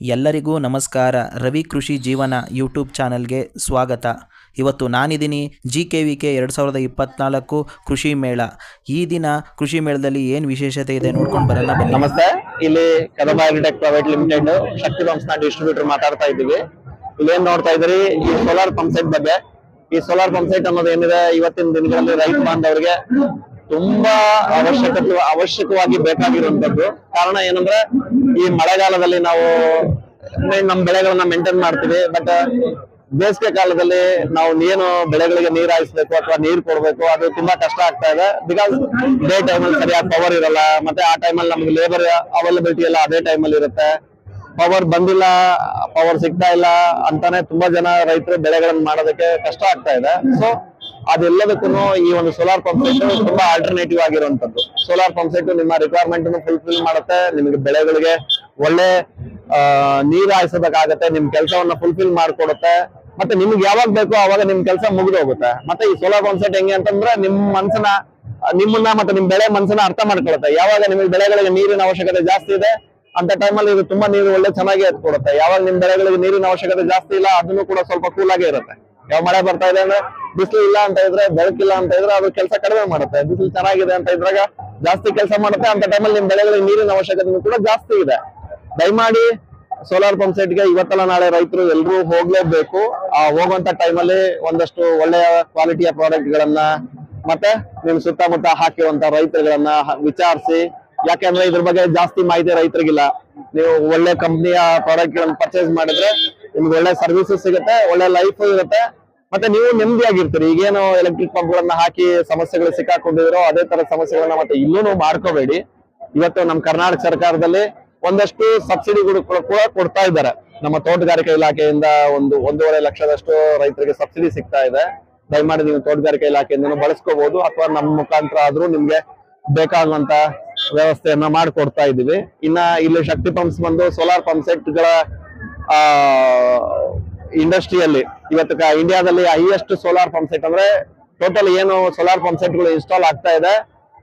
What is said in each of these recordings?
ಎಲ್ಲರಿಗೂ ನಮಸ್ಕಾರ. ರವಿ ಕೃಷಿ ಜೀವನ ಯೂಟ್ಯೂಬ್ ಚಾನಲ್ಗೆ ಸ್ವಾಗತ. ಇವತ್ತು ನಾನಿದ್ದೀನಿ ಜಿ ಕೆ ವಿ ಕೆ ಎರಡು ಸಾವಿರದ ಇಪ್ಪತ್ನಾಲ್ಕು ಕೃಷಿ ಮೇಳ. ಈ ದಿನ ಕೃಷಿ ಮೇಳದಲ್ಲಿ ಏನು ವಿಶೇಷತೆ ಇದೆ ನೋಡ್ಕೊಂಡು ಬರಲ್ಲ ನಮಸ್ತೆ. ಇಲ್ಲಿ Kadaba agritech private limited Shakti ಪಂಪ್ಸ್ನ distributor ಮಾತಾಡ್ತಾ ಇದ್ದೀವಿ. ಇಲ್ಲಿ ಏನ್ ನೋಡ್ತಾ ಇದ್ರಿ ಈ ಸೋಲಾರ್ ಪಂಪ್ ಸೆಟ್ ಬಗ್ಗೆ. ಈ ಸೋಲಾರ್ ಪಂಪ್ ಸೆಟ್ ಅನ್ನೋದು ಏನಿದೆ? ಇವತ್ತಿನ ದಿನಗಳಲ್ಲಿ ರೈತ ಬಾಂಧವರಿಗೆ ತುಂಬಾ ಅವಶ್ಯಕತೆ, ಅವಶ್ಯಕವಾಗಿ ಬೇಕಾಗಿರುವಂತದ್ದು ಕಾರಣ ಏನಂದ್ರೆ, ಈ ಮಳೆಗಾಲದಲ್ಲಿ ನಾವು ನಮ್ಮ ಬೆಳೆಗಳನ್ನ ಮೇಂಟೈನ್ ಮಾಡ್ತೀವಿ ಬಟ್ ಬೇಸಿಗೆ ಕಾಲದಲ್ಲಿ ನಾವು ಏನು ಬೆಳೆಗಳಿಗೆ ನೀರ್ ಹಾಯಿಸ್ಬೇಕು ಅಥವಾ ನೀರ್ ಕೊಡ್ಬೇಕು, ಅದು ತುಂಬಾ ಕಷ್ಟ ಆಗ್ತಾ ಇದೆ. ಬಿಕಾಸ್ ಡೇ ಟೈಮಲ್ಲಿ ಸರಿಯಾಗಿ ಪವರ್ ಇರಲ್ಲ, ಮತ್ತೆ ಆ ಟೈಮಲ್ಲಿ ನಮ್ಗೆ ಲೇಬರ್ ಅವೈಲಬಿಲಿಟಿ ಎಲ್ಲ ಅದೇ ಟೈಮಲ್ಲಿ ಇರುತ್ತೆ. ಪವರ್ ಬಂದಿಲ್ಲ ಪವರ್ ಸಿಗ್ತಾ ಇಲ್ಲ ಅಂತಾನೆ ತುಂಬಾ ಜನ ರೈತರು ಬೆಳೆಗಳನ್ನ ಮಾಡೋದಕ್ಕೆ ಕಷ್ಟ ಆಗ್ತಾ ಇದೆ. ಸೊ ಅದೆಲ್ಲದಕ್ಕೂ ಈ ಒಂದು ಸೋಲಾರ್ ಪಂಪ್ ಸೆಟ್ ತುಂಬಾ ಆಲ್ಟರ್ನೇಟಿವ್ ಆಗಿರುವಂತದ್ದು ಸೋಲಾರ್ ಪಂಪ್ ಸೆಟ್ ನಿಮ್ಮ ರಿಕ್ವೈರ್ಮೆಂಟ್ ಫುಲ್ಫಿಲ್ ಮಾಡುತ್ತೆ. ನಿಮಗೆ ಬೆಳೆಗಳಿಗೆ ಒಳ್ಳೆ ನೀರ್ ಹಾಯಿಸಬೇಕಾಗತ್ತೆ, ನಿಮ್ ಕೆಲಸವನ್ನ ಫುಲ್ಫಿಲ್ ಮಾಡ್ಕೊಡುತ್ತೆ. ಮತ್ತೆ ನಿಮ್ಗೆ ಯಾವಾಗ ಬೇಕೋ ಅವಾಗ ನಿಮ್ ಕೆಲಸ ಮುಗಿದು ಹೋಗುತ್ತೆ. ಮತ್ತೆ ಈ ಸೋಲಾರ್ ಪಂಪ್ ಸೆಟ್ ಹೆಂಗೆ ಅಂತಂದ್ರೆ ನಿಮ್ ಮನಸ್ಸನ್ನ ನಿಮ್ಮನ್ನ ಮತ್ತೆ ನಿಮ್ ಬೆಳೆ ಮನ್ಸನ್ನ ಅರ್ಥ ಮಾಡ್ಕೊಳುತ್ತೆ ಯಾವಾಗ ನಿಮಗೆ ಬೆಳೆಗಳಿಗೆ ನೀರಿನ ಅವಶ್ಯಕತೆ ಜಾಸ್ತಿ ಇದೆ, ಅಂತ ಟೈಮಲ್ಲಿ ಇದು ತುಂಬಾ ನೀರು ಒಳ್ಳೆ ಚೆನ್ನಾಗಿ ಎತ್ಕೊಡುತ್ತೆ. ಯಾವಾಗ ನಿಮ್ ಬೆಳೆಗಳಿಗೆ ನೀರಿನ ಅವಶ್ಯಕತೆ ಜಾಸ್ತಿ ಇಲ್ಲ, ಅದನ್ನು ಕೂಡ ಸ್ವಲ್ಪ ಕೂಲ್ ಆಗೇ ಇರುತ್ತೆ. ಯಾವ ಮಳೆ ಬರ್ತಾ ಇದೆ ಅಂದ್ರೆ ಬಿಸಿಲು ಇಲ್ಲ ಅಂತ ಇದ್ರೆ ಬೆಳಕಿಲ್ಲ ಅಂತ ಇದ್ರೆ ಅದು ಕೆಲಸ ಕಡಿಮೆ ಮಾಡುತ್ತೆ. ಬಿಸಿಲು ಚೆನ್ನಾಗಿದೆ ಅಂತ ಇದ್ರಾಗ ಜಾಸ್ತಿ ಕೆಲಸ ಮಾಡುತ್ತೆ. ಅಂತ ಟೈಮಲ್ಲಿ ನಿಮ್ ಬೆಳೆಗಳಿಗೆ ನೀರಿನ ಅವಶ್ಯಕತೆ ಕೂಡ ಜಾಸ್ತಿ ಇದೆ. ದಯಮಾಡಿ ಸೋಲಾರ್ ಪಂಪ್ ಸೆಟ್ಗೆ ಇವತ್ತಲ್ಲ ನಾಳೆ ರೈತರು ಎಲ್ಲರೂ ಹೋಗ್ಲೇಬೇಕು. ಆ, ಹೋಗುವಂತ ಟೈಮಲ್ಲಿ ಒಂದಷ್ಟು ಒಳ್ಳೆಯ ಕ್ವಾಲಿಟಿಯ ಪ್ರಾಡಕ್ಟ್ ಗಳನ್ನ ಮತ್ತೆ ನಿಮ್ ಸುತ್ತಮುತ್ತ ಹಾಕಿರುವಂತ ರೈತರುಗಳನ್ನ ವಿಚಾರಿಸಿ. ಯಾಕೆಂದ್ರೆ ಇದ್ರ ಬಗ್ಗೆ ಜಾಸ್ತಿ ಮಾಹಿತಿ ರೈತರಿಗಿಲ್ಲ. ನೀವು ಒಳ್ಳೆ ಕಂಪ್ನಿಯ ಪ್ರಾಡಕ್ಟ್ ಗಳನ್ನ ಪರ್ಚೇಸ್ ಮಾಡಿದ್ರೆ ನಿಮ್ಗೆ ಒಳ್ಳೆ ಸರ್ವಿಸಸ್ ಸಿಗುತ್ತೆ, ಒಳ್ಳೆ ಲೈಫ್ ಇರುತ್ತೆ. ಮತ್ತೆ ನೀವು ನೆಮ್ಮದಿಯಾಗಿರ್ತೀರಿ. ಈಗೇನು ಎಲೆಕ್ಟ್ರಿಕ್ ಪಂಪ್ ಗಳನ್ನ ಹಾಕಿ ಸಮಸ್ಯೆಗಳು ಸಿಕ್ಕಾಕೊಂಡಿದ್ರು ಅದೇ ತರ ಸಮಸ್ಯೆಗಳನ್ನ ಮತ್ತೆ ಇಲ್ಲೂ ಮಾಡ್ಕೋಬೇಡಿ. ಇವತ್ತು ನಮ್ಮ ಕರ್ನಾಟಕ ಸರ್ಕಾರದಲ್ಲಿ ಒಂದಷ್ಟು ಸಬ್ಸಿಡಿಗಳು ಕೂಡ ಕೂಡ ಕೊಡ್ತಾ ಇದ್ದಾರೆ. ನಮ್ಮ ತೋಟಗಾರಿಕೆ ಇಲಾಖೆಯಿಂದ ಒಂದು ಒಂದೂವರೆ ಲಕ್ಷದಷ್ಟು ರೈತರಿಗೆ ಸಬ್ಸಿಡಿ ಸಿಗ್ತಾ ಇದೆ. ದಯಮಾಡಿ ನೀವು ತೋಟಗಾರಿಕೆ ಇಲಾಖೆಯಿಂದ ಬಳಸ್ಕೋಬಹುದು ಅಥವಾ ನಮ್ಮ ಮುಖಾಂತರ ಆದ್ರೂ ನಿಮ್ಗೆ ಬೇಕಾಗುವಂತ ವ್ಯವಸ್ಥೆಯನ್ನ ಮಾಡಿಕೊಡ್ತಾ ಇದ್ದೀವಿ. ಇನ್ನ ಇಲ್ಲಿ ಶಕ್ತಿ ಪಂಪ್ಸ್ ಬಂದು ಸೋಲಾರ್ ಪಂಪ್ ಸೆಟ್ಗಳ ಇಂಡಸ್ಟ್ರಿಯಲ್ಲಿ ಇವತ್ತು ಇಂಡಿಯಾದಲ್ಲಿ ಹೈಯೆಸ್ಟ್ ಸೋಲಾರ್ ಪಂಪ್ ಸೆಟ್ ಅಂದ್ರೆ ಟೋಟಲ್ ಏನು ಸೋಲಾರ್ ಪಂಪ್ ಸೆಟ್ಗಳು ಇನ್ಸ್ಟಾಲ್ ಆಗ್ತಾ ಇದೆ.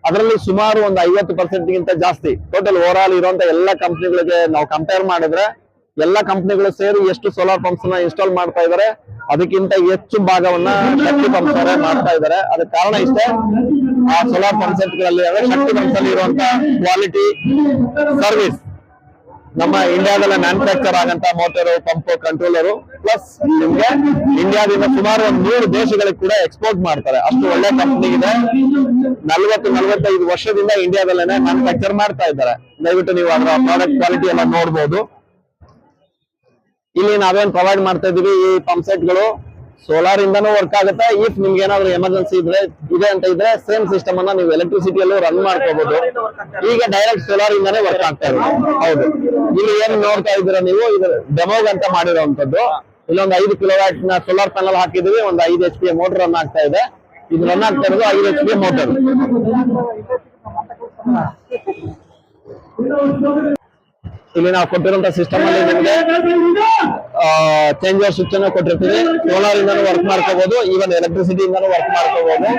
ಅದರಲ್ಲಿ ಸುಮಾರು ಒಂದು ಐವತ್ತು ಪರ್ಸೆಂಟ್ ಗಿಂತ ಜಾಸ್ತಿ ಟೋಟಲ್ ಓವರ್ ಆಲ್ ಇರುವಂತ ಎಲ್ಲ ಕಂಪ್ನಿಗಳಿಗೆ ನಾವು ಕಂಪೇರ್ ಮಾಡಿದ್ರೆ ಎಲ್ಲ ಕಂಪ್ನಿಗಳು ಸೇರಿ ಎಷ್ಟು ಸೋಲಾರ್ ಪಂಪ್ಸ್ನ ಇನ್ಸ್ಟಾಲ್ ಮಾಡ್ತಾ ಇದ್ದಾರೆ ಅದಕ್ಕಿಂತ ಹೆಚ್ಚು ಭಾಗವನ್ನ ಶಕ್ತಿ ಪಂಪ್ಸ್ ಅವರೇ ಮಾಡ್ತಾ ಇದಾರೆ. ಅದಕ್ಕೆ ಕಾರಣ ಇಷ್ಟೇ ಆ ಸೋಲಾರ್ ಸೆಟ್ಗಳಲ್ಲಿ ಅಂದ್ರೆ ಶಕ್ತಿ ಪಂಪ್ಸ್ ಇರುವಂತಹ ಇರುವಂತ ಕ್ವಾಲಿಟಿ ಸರ್ವಿಸ್ ನಮ್ಮ ಇಂಡಿಯಾದಲ್ಲೇ ಮ್ಯಾನುಫ್ಯಾಕ್ಚರ್ ಆಗಂತ ಮೋಟರ್ ಪಂಪ್ ಕಂಟ್ರೋಲರು ಪ್ಲಸ್ ನಿಮ್ಗೆ ಇಂಡಿಯಾದಿಂದ ಸುಮಾರು ಒಂದು ನೂರು ದೇಶಗಳಿಗೆ ಕೂಡ ಎಕ್ಸ್ಪೋರ್ಟ್ ಮಾಡ್ತಾರೆ. ಅಷ್ಟು ಒಳ್ಳೆ ಕಂಪ್ನಿ ಇದೆ. ನಲ್ವತ್ತು, ನಲ್ವತ್ತೈದು ವರ್ಷದಿಂದ ಇಂಡಿಯಾದಲ್ಲೇನೆ ಮ್ಯಾನುಫ್ಯಾಕ್ಚರ್ ಮಾಡ್ತಾ ಇದ್ದಾರೆ. ದಯವಿಟ್ಟು ನೀವು ಅದರ ಪ್ರಾಡಕ್ಟ್ ಕ್ವಾಲಿಟಿ ಎಲ್ಲ ನೋಡ್ಬೋದು. ಇಲ್ಲಿ ನಾವೇನ್ ಪ್ರೊವೈಡ್ ಮಾಡ್ತಾ ಇದೀವಿ ಈ ಪಂಪ್ ಸೆಟ್ಗಳು. ಸೋಲಾರ್ ಇಂದಾನು ವರ್ಕ್ ಆಗುತ್ತೆ. ಇಫ್ ನಿಮ್ಗೆ ಏನಾದ್ರು ಎಮರ್ಜೆನ್ಸಿ ಇದ್ರೆ, ಇದೆ ಅಂತ ಇದ್ರೆ ಸೇಮ್ ಸಿಸ್ಟಮ್ ಅನ್ನ ನೀವು ಎಲೆಕ್ಟ್ರಿಸಿಟಿ ಎಲೆಕ್ಟ್ರಿಸಿಟಿಯಲ್ಲೂ ರನ್ ಮಾಡ್ಕೋಬಹುದು ಈಗ ಡೈರೆಕ್ಟ್ ಸೋಲಾರ್ ಇಂದಾನೇ ವರ್ಕ್ ಆಗ್ತಾ ಇದೆ. ಹೌದು. ಇಲ್ಲಿ ಏನ್ ನೋಡ್ತಾ ಇದ್ದೀರಾ ನೀವು? ಇದು ಡೆಮೋಗ್ ಅಂತ ಮಾಡಿರೋಂಥದ್ದು ಇಲ್ಲೊಂದು ಐದು ಕಿಲೋವ್ಯಾಟ್ನ ಸೋಲಾರ್ ಪ್ಯಾನಲ್ ಹಾಕಿದೀವಿ ಒಂದು ಐದು ಎಚ್ ಪಿ ಮೋಟರ್ ರನ್ ಆಗ್ತಾ ಇದೆ. ಇದು ರನ್ ಆಗ್ತಾ ಇರೋದು ಐದು ಎಚ್ ಪಿ ಮೋಟರ್ ಇಲ್ಲಿ ನಾವು ಕೊಟ್ಟಿರುವಂತ ಸಿಸ್ಟಮ್ ಅಲ್ಲಿ ನಿಮಗೆ ಚೇಂಜ್ ಓವರ್ ಸ್ವಿಚ್ ಅನ್ನು ಕೊಟ್ಟಿರ್ತೀವಿ. ಸೋಲಾರ್ ಇಂದಾನು ವರ್ಕ್ ಮಾಡ್ಕೋಬಹುದು ಈವನ್ ಎಲೆಕ್ಟ್ರಿಸಿಟಿ ಇಂದಾನು ವರ್ಕ್ ಮಾಡ್ಕೋಬಹುದು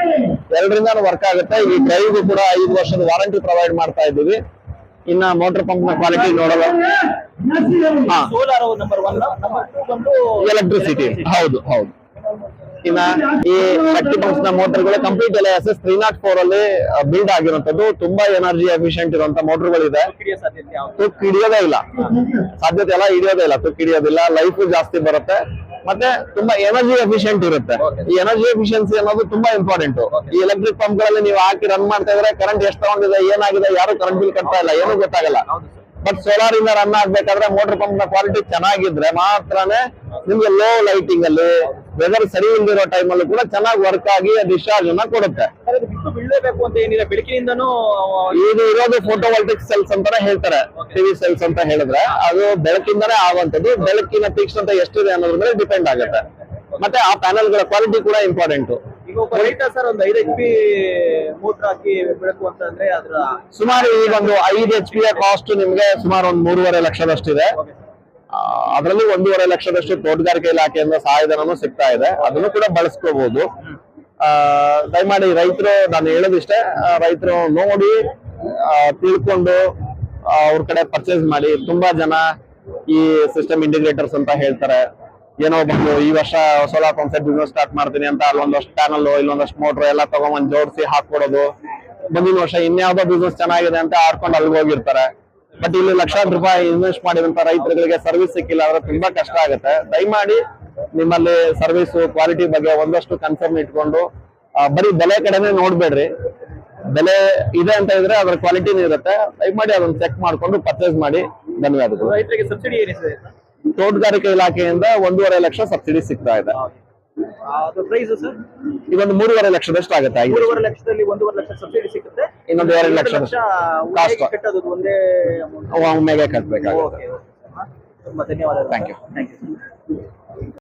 ಎರಡರಿಂದಾನು ವರ್ಕ್ ಆಗುತ್ತೆ. ಈ ಡ್ರೈವ್ ಕೂಡ ಐದು ವರ್ಷದ ವಾರಂಟಿ ಪ್ರೊವೈಡ್ ಮಾಡ್ತಾ ಇದ್ದೀವಿ. ಇನ್ನ ಮೋಟರ್ ಪಂಪ್ನ ಕ್ವಾಲಿಟಿ ನೋಡೋದು ಬಂದು ಎಲೆಕ್ಟ್ರಿಸಿಟಿ ಹೌದು ಹೌದು. ಇನ್ನ ಈ ಶಕ್ತಿ ಪಂಪ್ಸ್ನ ಮೋಟರ್ಗಳು ಕಂಪ್ಲೀಟ್ ಎಲ್ಲ S S three naught four ಅಲ್ಲಿ ಬಿಲ್ಡ್ ಆಗಿರುವಂತದ್ದು ತುಂಬಾ ಎನರ್ಜಿ ಎಫಿಷಿಯಂಟ್ ಇರುವಂತ ಗಳು ಸಾಧ್ಯತೆ ಯಾವ್ದು ತುಕ್ ಹಿಡಿಯೋದೇ ಇಲ್ಲ. ಸಾಧ್ಯತೆ ಎಲ್ಲ ಹಿಡಿಯೋದೇ ಇಲ್ಲ. ತುಕ್ ಹಿಡಿಯೋದಿಲ್ಲ. ಲೈಫ್ ಜಾಸ್ತಿ ಬರುತ್ತೆ. ಮತ್ತೆ ತುಂಬಾ ಎನರ್ಜಿ ಎಫಿಷಿಯಂಟ್ ಇರುತ್ತೆ. ಈ ಎನರ್ಜಿ ಎಫಿಷಿಯನ್ಸಿ ಅನ್ನೋದು ತುಂಬಾ ಇಂಪಾರ್ಟೆಂಟ್ ಈ ಎಲೆಕ್ಟ್ರಿಕ್ ಪಂಪ್ಗಳಲ್ಲಿ ನೀವು ಹಾಕಿ ರನ್ ಮಾಡ್ತಾ ಇದ್ರೆ ಕರೆಂಟ್ ಎಷ್ಟು ತಗೊಂಡಿದೆ, ಏನಾಗಿದೆ, ಯಾರು ಕರೆಂಟ್ ಬಿಲ್ ಕಟ್ತಾ ಇಲ್ಲ, ಏನೂ ಗೊತ್ತಾಗಲ್ಲ. ಬಟ್ ಸೋಲಾರ್ ಇಂದ ರನ್ ಆಗ್ಬೇಕಾದ್ರೆ ಮೋಟರ್ ಪಂಪ್ನ ಕ್ವಾಲಿಟಿ ಚೆನ್ನಾಗಿದ್ರೆ ಮಾತ್ರನೇ ನಿಮ್ಗೆ ಲೋ ಲೈಟಿಂಗ್ ಅಲ್ಲಿ ವೆದರ್ ಸರಿ ಇಲ್ದಿರೋ ಟೈಮ್ ಅಲ್ಲೂ ಕೂಡ ಚೆನ್ನಾಗಿ ವರ್ಕ್ ಆಗಿ ಡಿಸ್ಚಾರ್ಜ್ ಅನ್ನ ಕೊಡುತ್ತೆ. ಇದು ಇರೋದು ಫೋಟೋವೋಲ್ಟಿಕ್ ಸೆಲ್ಸ್ ಅಂತಾನೆ ಹೇಳ್ತಾರೆ ಟಿವಿ ಸೆಲ್ಸ್ ಅಂತ ಹೇಳಿದ್ರೆ. ಅದು ಬೆಳಕಿಂದನೇ ಆಗುವಂತದ್ದು ಬೆಳಕಿನ ತೀಕ್ಷ್ಣತೆ ಎಷ್ಟಿದೆ ಅನ್ನೋದ್ರ ಮೇಲೆ ಡಿಪೆಂಡ್ ಆಗುತ್ತೆ. ಮತ್ತೆ ಆ ಪ್ಯಾನಲ್ಗಳ ಕ್ವಾಲಿಟಿ ಕೂಡ ಇಂಪಾರ್ಟೆಂಟ್ ರೈತ ಸರ್ ಒಂದು ಐದು ಎಚ್ ಪಿ ಮೋಟರ್ ಹಾಕಿ ಬೆಳಕು ಅಂತಂದ್ರೆ ಅದ್ರ ಸುಮಾರು ಈಗ ಒಂದು ಐದು ಎಚ್ ಪಿ ಕಾಸ್ಟ್ ನಿಮ್ಗೆ ಸುಮಾರು ಒಂದು ಮೂರುವರೆ ಲಕ್ಷದಷ್ಟಿದೆ. ಅದರಲ್ಲಿ ಒಂದೂವರೆ ಲಕ್ಷದಷ್ಟು ತೋಟಗಾರಿಕೆ ಇಲಾಖೆಯಿಂದ ಸಹಾಯಧನನೂ ಸಿಗ್ತಾ ಇದೆ. ಅದನ್ನು ಕೂಡ ಬಳಸ್ಕೋಬಹುದು ಆ, ದಯಮಾಡಿ ರೈತರು ನಾನು ಹೇಳೋದಿಷ್ಟೇ ರೈತರು ನೋಡಿ ತಿಳ್ಕೊಂಡು ಅವ್ರ ಕಡೆ ಪರ್ಚೇಸ್ ಮಾಡಿ. ತುಂಬಾ ಜನ ಈ ಸಿಸ್ಟಮ್ ಇಂಟಿಗ್ರೇಟರ್ಸ್ ಅಂತ ಹೇಳ್ತಾರೆ. ಏನೋ ಬಂದು ಈ ವರ್ಷ ಸೋಲಾರ್ ಸೆಟ್ ಬಿಸ್ನೆಸ್ ಸ್ಟಾರ್ಟ್ ಮಾಡ್ತೀನಿ ಅಂತ ಅಲ್ಲೊಂದಷ್ಟು ಪ್ಯಾನಲ್ ಇಲ್ಲೊಂದಷ್ಟು ಮೋಟ್ರ್ ಎಲ್ಲ ತಗೊಂಬಂದ್ ಜೋಡಿಸಿ ಹಾಕೊಡೋದು ಮುಂದಿನ ವರ್ಷ ಇನ್ಯಾವುದೋ ಬಿಸ್ನೆಸ್ ಚೆನ್ನಾಗಿದೆ ಅಂತ ಆಡ್ಕೊಂಡು ಅಲ್ಲಿಗೆ ಹೋಗಿರ್ತಾರೆ. ಬಟ್ ಇಲ್ಲಿ ಲಕ್ಷಾಂತರ ರೂಪಾಯಿ ಇನ್ವೆಸ್ಟ್ ಮಾಡಿದಂತ ರೈತರುಗಳಿಗೆ ಸರ್ವಿಸ್ ಸಿಕ್ಕಿಲ್ಲ ಅಂದ್ರೆ ತುಂಬಾ ಕಷ್ಟ ಆಗುತ್ತೆ. ದಯಮಾಡಿ ನಿಮ್ಮಲ್ಲಿ ಸರ್ವಿಸ್ ಕ್ವಾಲಿಟಿ ಬಗ್ಗೆ ಒಂದಷ್ಟು ಕನ್ಸರ್ನ್ ಇಟ್ಕೊಂಡು ಬರೀ ಬೆಲೆ ಕಡೆನೆ ನೋಡ್ಬೇಡ್ರಿ. ಬೆಲೆ ಇದೆ ಅಂತ ಇದ್ರೆ ಅದ್ರ ಕ್ವಾಲಿಟಿನೂ ಇರುತ್ತೆ. ದಯಮಾಡಿ ಅದನ್ನ ಚೆಕ್ ಮಾಡ್ಕೊಂಡು ಪರ್ಚೇಸ್ ಮಾಡಿ. ಧನ್ಯವಾದಗಳು. ರೈತರಿಗೆ ಸಬ್ಸಿಡಿ ಏನಿದೆ? ತೋಟಗಾರಿಕೆ ಇಲಾಖೆಯಿಂದ ಒಂದೂವರೆ ಲಕ್ಷ ಸಬ್ಸಿಡಿ ಸಿಗ್ತಾ ಇದೆ. ಅದು ಪ್ರೈಸ್ ಸರ್? ಇದೊಂದು ಮೂರುವರೆ ಲಕ್ಷದಷ್ಟು ಆಗುತ್ತೆ. ಐದು ಮೂರುವರೆ ಲಕ್ಷದಲ್ಲಿ ಒಂದೂವರೆ ಲಕ್ಷ ಸಬ್ಸಿಡಿ ಸಿಗುತ್ತೆ. ಇನ್ನೊಂದು ಎರಡು ಲಕ್ಷ ಕಾಸ್ಟ್ ಕಟ್ಟೋದು ಒಂದೇ ಒಮ್ಮೆಗೆ ಕಟ್ಟಬೇಕಾಗುತ್ತೆ. ತುಂಬಾ ಧನ್ಯವಾದಗಳು. Thank you. Thank you